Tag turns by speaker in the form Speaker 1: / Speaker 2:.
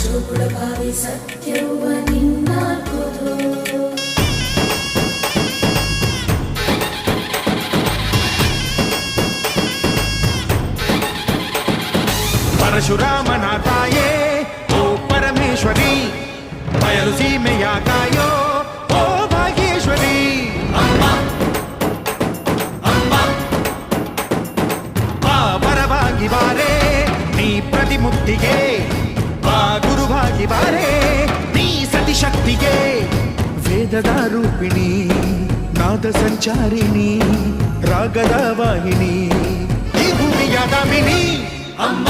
Speaker 1: చూపుడపావి సత్యవ నిన్నాకుదో పరశురామనాథాయే ఓ పరమేశ్వరి బయలుసీమయాకాయ ಭಾಗಿವಾರೇ ನೀ ಪ್ರತಿ ಮುಕ್ತಿಗೆ ಬಾ ಗುರು ಭಾಗಿವಾರೇ ನೀ ಸತಿಶಕ್ತಿಗೆ ವೇದದ ರೂಪಿಣಿ ನಾದ ಸಂಚಾರಿಣಿ ರಾಗದ ವಾಹಿನಿ ಈ ಭೂಮಿಯ ದಾಮಿನಿ
Speaker 2: ಅಮ್ಮ